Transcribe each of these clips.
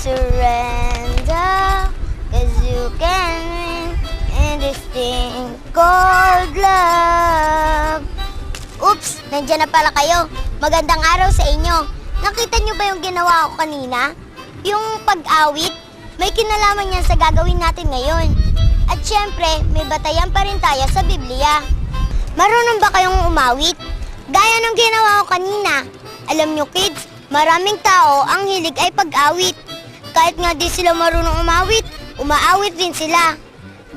surrender Cause you can win in this thing called love Oops! Nandiyan na pala kayo. Magandang araw sa inyo. Nakita niyo ba yung ginawa ko kanina? Yung pag-awit? May kinalaman yan sa gagawin natin ngayon. At syempre, may batayan pa rin tayo sa Biblia. Marunong ba kayong umawit? Gaya ng ginawa ko kanina. Alam nyo kids, maraming tao ang hilig ay pag-awit. Kahit nga di sila marunong umawit, umaawit din sila.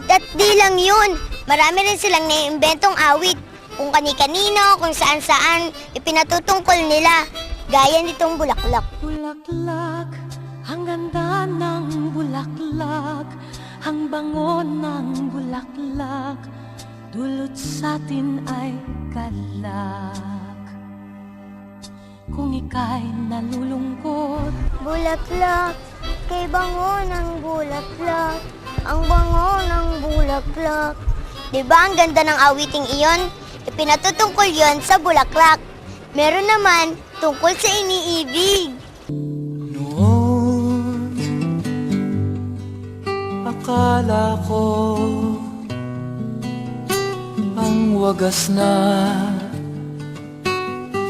At di lang yun, marami rin silang naiimbentong awit. Kung kani-kanino, kung saan-saan, ipinatutungkol nila. Gaya nitong bulaklak. Bulaklak, ang ganda ng bulaklak, ang bango ng bulaklak, dulot sa atin ay galak. Kung ika'y nalulungkot, Bulaklak, kay bango ng bulaklak. Ang bango ng bulaklak. Di ba ang ganda ng awiting iyon? Ipinatutungkol yon sa bulaklak. Meron naman tungkol sa iniibig. Noon, akala ko ang wagas na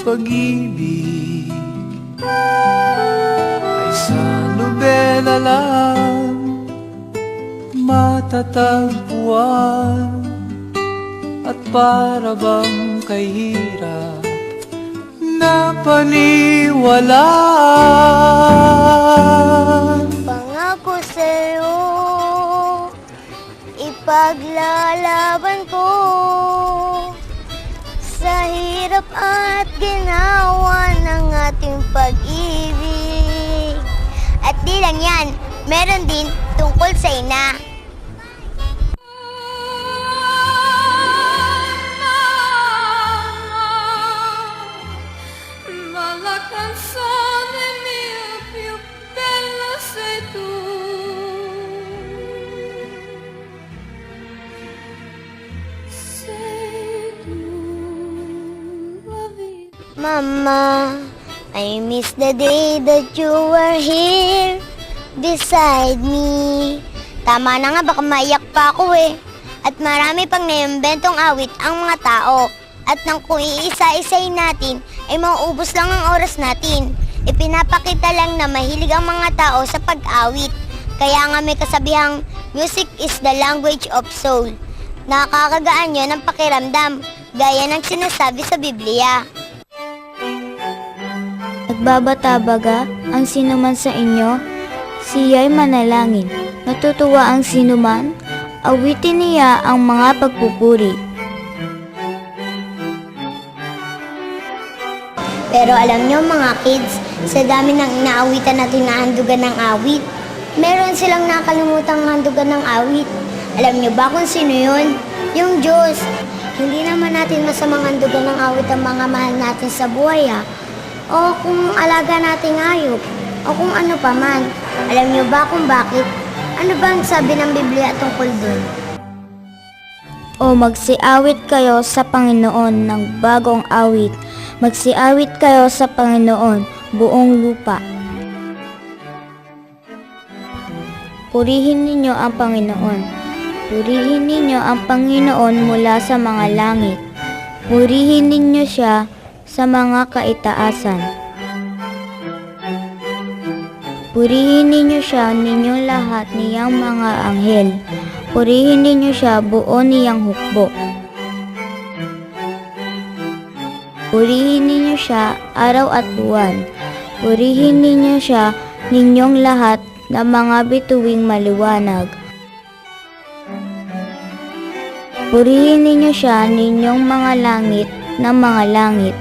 pag-ibig ay sa nobela lang matatagpuan at para bang kahirap na paniwalaan. Pangako sa'yo, ipaglalaban ko sa hirap at ginawa ng ating pag-ibig. Di lang yan, meron din tungkol sa ina. Mama, I miss the day that you were here beside me. Tama na nga, baka maiyak pa ako eh. At marami pang naimbentong awit ang mga tao. At nang kung iisa-isay natin, ay mauubos lang ang oras natin. Ipinapakita lang na mahilig ang mga tao sa pag-awit. Kaya nga may kasabihang, music is the language of soul. Nakakagaan yun ang pakiramdam, gaya ng sinasabi sa Biblia. Nagbabatabaga ang sinuman sa inyo, siya'y manalangin. Natutuwa ang sinuman, awitin niya ang mga pagpupuri. Pero alam nyo mga kids, sa dami ng inaawitan natin na handugan ng awit, meron silang nakalimutang handugan ng awit. Alam nyo ba kung sino yun? Yung Diyos. Hindi naman natin masamang handugan ng awit ang mga mahal natin sa buhay ha. O kung alaga nating hayop. O kung ano pa man. Alam nyo ba kung bakit? Ano ba ang sabi ng Biblia tungkol dun? O magsiawit kayo sa Panginoon ng bagong awit. Magsiawit kayo sa Panginoon buong lupa. Purihin ninyo ang Panginoon. Purihin ninyo ang Panginoon mula sa mga langit. Purihin ninyo siya sa mga kaitaasan. Purihin ninyo siya ninyong lahat niyang mga anghel. Purihin ninyo siya buo niyang hukbo. Purihin ninyo siya araw at buwan. Purihin ninyo siya ninyong lahat na mga bituing maliwanag. Purihin ninyo siya ninyong mga langit na mga langit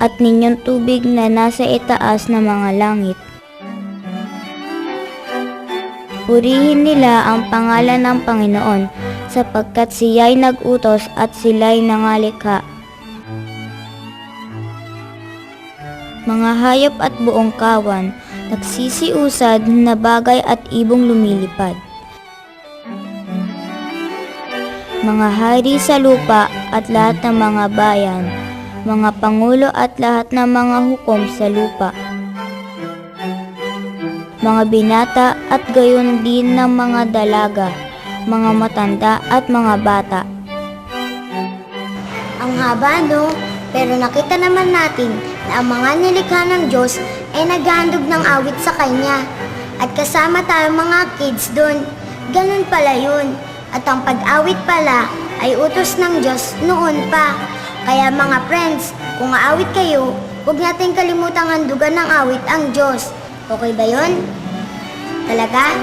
at ninyong tubig na nasa itaas na mga langit. Purihin nila ang pangalan ng Panginoon sapagkat siya'y nag-utos at sila'y nangalikha. Mga hayop at buong kawan, nagsisiusad na bagay at ibong lumilipad. Mga hari sa lupa at lahat ng mga bayan, mga pangulo at lahat ng mga hukom sa lupa. mga binata at gayon din ng mga dalaga, mga matanda at mga bata. Ang haba, no? Pero nakita naman natin na ang mga nilikha ng Diyos ay naghahandog ng awit sa Kanya. At kasama tayo mga kids doon. Ganun pala yun. At ang pag-awit pala ay utos ng Diyos noon pa. Kaya mga friends, kung aawit kayo, huwag natin kalimutang handugan ng awit ang Diyos. Okay ba yun? Talaga?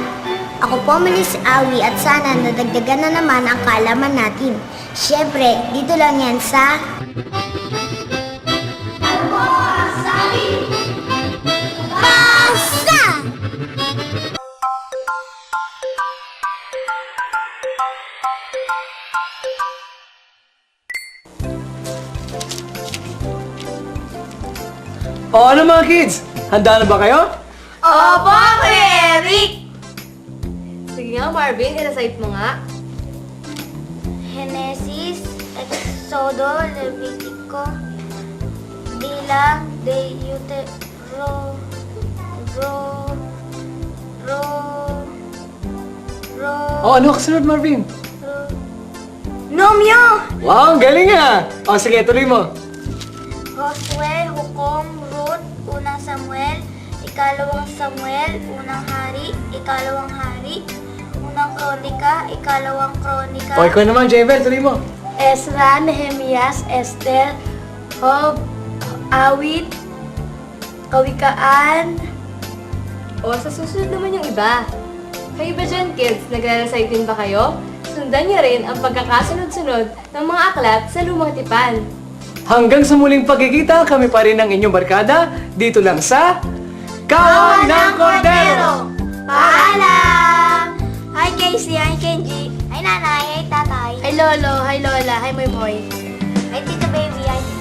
Ako po Miss Awi at sana nadagdagan na naman ang kaalaman natin. Siyempre, dito lang yan sa... O ano mga kids? Handa na ba kayo? Opo, Kuya Eric! Sige nga, Marvin, i-recite mo nga. Genesis, Exodo, Levitico, Bilang, Deutero, Ro, Ro, Ro, O ano kasunod Marvin? Nomyo! Wow, ang galing ah! O sige, tuloy mo. Josue, Hukom, Ruth, Unang Samuel, Ikalawang Samuel, Unang Hari, Ikalawang Hari, Unang Kronika, Ikalawang Kronika, O ikaw naman, Javel, tuloy mo. Ezra, Nehemias, Esther, Hob, Awit, Kawikaan, O, sa susunod naman yung iba. Kayo ba dyan, kids? Nagre-recite din ba kayo? Sundan niyo rin ang pagkakasunod-sunod ng mga aklat sa lumang tipan. Hanggang sa muling pagkikita, kami pa rin ang inyong barkada dito lang sa Kawan ng Cordero! Paalam! Hi Casey, hi Kenji, hi Nanay, hi Tatay, Hi Lolo, hi Lola, hi Moy Moy. hi Tito Baby, hi